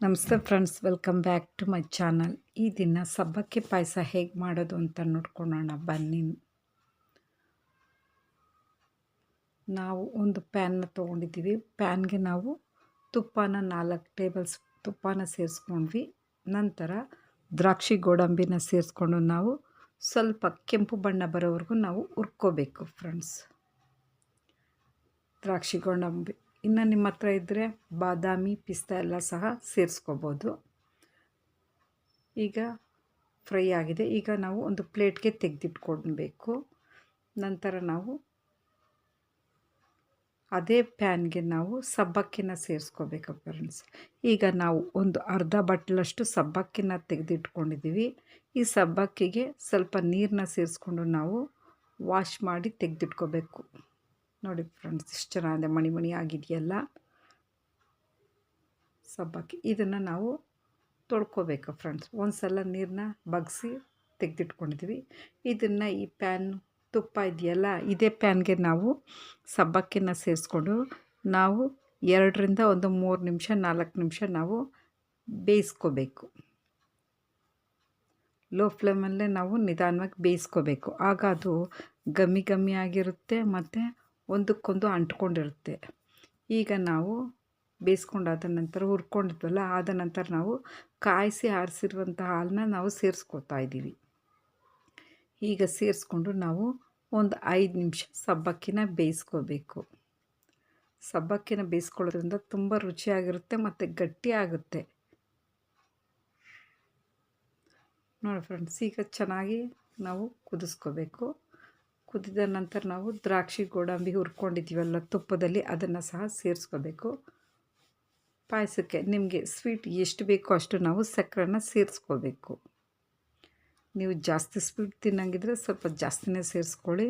ನಮಸ್ತೆ friends welcome back to my channel ಈ ದಿನ ಸಬ್ಬಕ್ಕಿ ಪಾಯಸ ಹೇಗೆ ಮಾಡೋದು ಅಂತ ನೋಡ್ಕೊಳ್ಳೋಣ ಬನ್ನಿ. ನಾವು ಒಂದು ಪ್ಯಾನ್ನ ತೊಗೊಂಡಿದ್ದೀವಿ. ಪ್ಯಾನ್ಗೆ ನಾವು ತುಪ್ಪನ ನಾಲ್ಕು ಟೇಬಲ್ಸ್ ತುಪ್ಪನ ಸೇರಿಸ್ಕೊಂಡ್ವಿ. ನಂತರ ದ್ರಾಕ್ಷಿ ಗೋಡಂಬಿನ ಸೇರಿಸ್ಕೊಂಡು ನಾವು ಸ್ವಲ್ಪ ಕೆಂಪು ಬಣ್ಣ ಬರೋವರೆಗೂ ನಾವು ಹುರ್ಕೋಬೇಕು ಫ್ರೆಂಡ್ಸ್ ದ್ರಾಕ್ಷಿ ಗೋಡಂಬಿ ಇನ್ನು ನಿಮ್ಮ ಹತ್ರ ಇದ್ದರೆ ಬಾದಾಮಿ ಪಿಸ್ತಾ ಎಲ್ಲ ಸಹ ಸೇರಿಸ್ಕೋಬೋದು. ಈಗ ಫ್ರೈ ಆಗಿದೆ. ಈಗ ನಾವು ಒಂದು ಪ್ಲೇಟ್ಗೆ ತೆಗೆದಿಟ್ಕೊಳ್ಬೇಕು ನಂತರ ನಾವು ಅದೇ ಪ್ಯಾನ್ಗೆ ನಾವು ಸಬ್ಬಕ್ಕಿನ ಸೇರಿಸ್ಕೋಬೇಕು ಫ್ರೆಂಡ್ಸ್ ಈಗ ನಾವು ಒಂದು ಅರ್ಧ ಬಟ್ಲಷ್ಟು ಸಬ್ಬಕ್ಕಿನ ತೆಗೆದಿಟ್ಕೊಂಡಿದ್ದೀವಿ. ಈ ಸಬ್ಬಕ್ಕಿಗೆ ಸ್ವಲ್ಪ ನೀರನ್ನ ಸೇರಿಸ್ಕೊಂಡು ನಾವು ವಾಶ್ ಮಾಡಿ ತೆಗೆದಿಟ್ಕೋಬೇಕು. ನೋಡಿ ಫ್ರೆಂಡ್ಸ್ ಇಷ್ಟು ಚೆನ್ನಾಗಿದೆ ಮಣಿ ಮಣಿ ಆಗಿದೆಯಲ್ಲ? ಸಬ್ಬಕ್ಕಿ. ಇದನ್ನು ನಾವು ತೊಳ್ಕೊಬೇಕು ಫ್ರೆಂಡ್ಸ್ ಒಂದು ಸಲ ನೀರನ್ನ ಬಗ್ಸಿ ತೆಗೆದಿಟ್ಕೊಂಡಿದ್ವಿ. ಇದನ್ನು ಈ ಪ್ಯಾನ್ ತುಪ್ಪ ಇದೆಯಲ್ಲ, ಇದೇ ಪ್ಯಾನ್ಗೆ ನಾವು ಸಬ್ಬಕ್ಕಿನ ಸೇರಿಸ್ಕೊಂಡು ನಾವು ಎರಡರಿಂದ ಒಂದು ಮೂರು ನಿಮಿಷ, ನಾಲ್ಕು ನಿಮಿಷ ನಾವು ಬೇಯಿಸ್ಕೋಬೇಕು. ಲೋ ಫ್ಲೇಮಲ್ಲೇ ನಾವು ನಿಧಾನವಾಗಿ ಬೇಯಿಸ್ಕೋಬೇಕು. ಆಗ ಅದು ಗಮ್ಮಿ ಗಮ್ಮಿ ಆಗಿರುತ್ತೆ ಮತ್ತು ಒಂದಕ್ಕೊಂದು ಅಂಟ್ಕೊಂಡಿರುತ್ತೆ. ಈಗ ನಾವು ಬೇಯಿಸ್ಕೊಂಡಾದ ನಂತರ ಹುರ್ಕೊಂಡಿದ್ವಲ್ಲ ಆದ ನಂತರ ನಾವು ಕಾಯಿಸಿ ಆರಿಸಿರುವಂಥ ಹಾಲನ್ನ ನಾವು ಸೇರಿಸ್ಕೊತಾ ಇದ್ದೀವಿ. ಈಗ ಸೇರಿಸ್ಕೊಂಡು ನಾವು ಒಂದು ಐದು ನಿಮಿಷ ಸಬ್ಬಕ್ಕಿನ ಬೇಯಿಸ್ಕೋಬೇಕು. ಸಬ್ಬಕ್ಕಿನ ಬೇಯಿಸ್ಕೊಳ್ಳೋದ್ರಿಂದ ತುಂಬ ರುಚಿಯಾಗಿರುತ್ತೆ ಮತ್ತು ಗಟ್ಟಿ ಆಗುತ್ತೆ ನೋಡಿ ಫ್ರೆಂಡ್ಸ್, ಈಗ ಚೆನ್ನಾಗಿ ನಾವು ಕುದಿಸ್ಕೋಬೇಕು. ಕುದಿದ ನಂತರ ನಾವು ದ್ರಾಕ್ಷಿ ಗೋಡಂಬಿ ಹುರ್ಕೊಂಡಿದ್ದೀವಲ್ಲ ತುಪ್ಪದಲ್ಲಿ, ಅದನ್ನು ಸಹ ಸೇರಿಸ್ಕೋಬೇಕು. ಪಾಯಸಕ್ಕೆ ನಿಮಗೆ ಸ್ವೀಟ್ ಎಷ್ಟು ಬೇಕೋ ಅಷ್ಟು ನಾವು ಸಕ್ಕರೆನ ಸೇರಿಸ್ಕೋಬೇಕು. ನೀವು ಜಾಸ್ತಿ ಸ್ವೀಟ್ ತಿನ್ನಂಗಿದ್ರೆ ಸ್ವಲ್ಪ ಜಾಸ್ತಿನೇ ಸೇರಿಸ್ಕೊಳ್ಳಿ.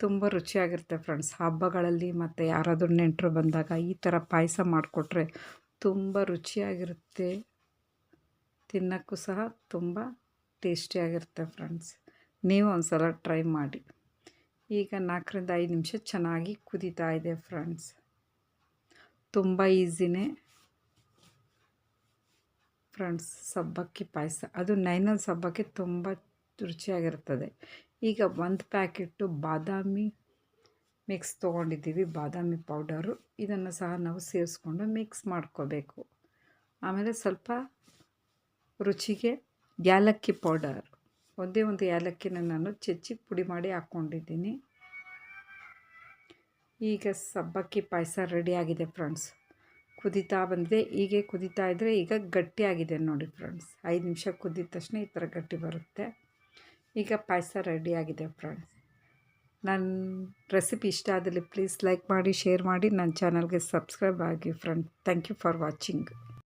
ತುಂಬ ರುಚಿಯಾಗಿರುತ್ತೆ ಫ್ರೆಂಡ್ಸ್. ಹಬ್ಬಗಳಲ್ಲಿ ಮತ್ತು ಯಾರಾದರೂ ನೆಂಟರು ಬಂದಾಗ ಈ ಥರ ಪಾಯಸ ಮಾಡಿಕೊಟ್ರೆ ತುಂಬ ರುಚಿಯಾಗಿರುತ್ತೆ. ತಿನ್ನೋಕ್ಕೂ ಸಹ ತುಂಬ ಟೇಸ್ಟಿಯಾಗಿರುತ್ತೆ ಫ್ರೆಂಡ್ಸ್. ನೀವು ಒಂದು ಸಲ ಟ್ರೈ ಮಾಡಿ. ಈಗ ನಾಲ್ಕರಿಂದ ಐದು ನಿಮಿಷ ಚೆನ್ನಾಗಿ ಕುದೀತಾ ಇದೆ ಫ್ರೆಂಡ್ಸ್. ತುಂಬ ಈಸಿನೇ ಫ್ರೆಂಡ್ಸ್ ಸಬ್ಬಕ್ಕಿ ಪಾಯಸ. ಅದು ನೈನಲ್ ಸಬ್ಬಕ್ಕಿ ತುಂಬ ರುಚಿಯಾಗಿರ್ತದೆ ಈಗ ಒಂದು ಪ್ಯಾಕೆಟ್ಟು ಬಾದಾಮಿ ಮಿಕ್ಸ್ ತೊಗೊಂಡಿದ್ದೀವಿ. ಬಾದಾಮಿ ಪೌಡರು. ಇದನ್ನು ಸಹ ನಾವು ಸೇರಿಸ್ಕೊಂಡು ಮಿಕ್ಸ್ ಮಾಡ್ಕೋಬೇಕು. ಆಮೇಲೆ ಸ್ವಲ್ಪ ರುಚಿಗೆ ಯಾಲಕ್ಕಿ ಪೌಡರ್. ಒಂದೇ ಒಂದು ಏಲಕ್ಕಿನ ನಾನು ಚಚ್ಚಿ ಪುಡಿ ಮಾಡಿ ಹಾಕ್ಕೊಂಡಿದ್ದೀನಿ. ಈಗ ಸಬ್ಬಕ್ಕಿ ಪಾಯಸ ರೆಡಿಯಾಗಿದೆ ಫ್ರೆಂಡ್ಸ್ ಕುದೀತಾ ಬಂದಿದೆ. ಹೀಗೆ ಕುದೀತಾ ಇದ್ದರೆ ಈಗ ಗಟ್ಟಿಯಾಗಿದೆ ನೋಡಿ ಫ್ರೆಂಡ್ಸ್ ಐದು ನಿಮಿಷ ಕುದಿದ ತಕ್ಷಣ ಈ ಥರ ಗಟ್ಟಿ ಬರುತ್ತೆ. ಈಗ ಪಾಯಸ ರೆಡಿಯಾಗಿದೆ ಫ್ರೆಂಡ್ಸ್ ನನ್ನ ರೆಸಿಪಿ ಇಷ್ಟ ಆದಲ್ಲಿ ಪ್ಲೀಸ್ ಲೈಕ್ ಮಾಡಿ ಶೇರ್ ಮಾಡಿ. ನನ್ನ ಚಾನಲ್ಗೆ ಸಬ್ಸ್ಕ್ರೈಬ್ ಆಗಿ friend thank you for watching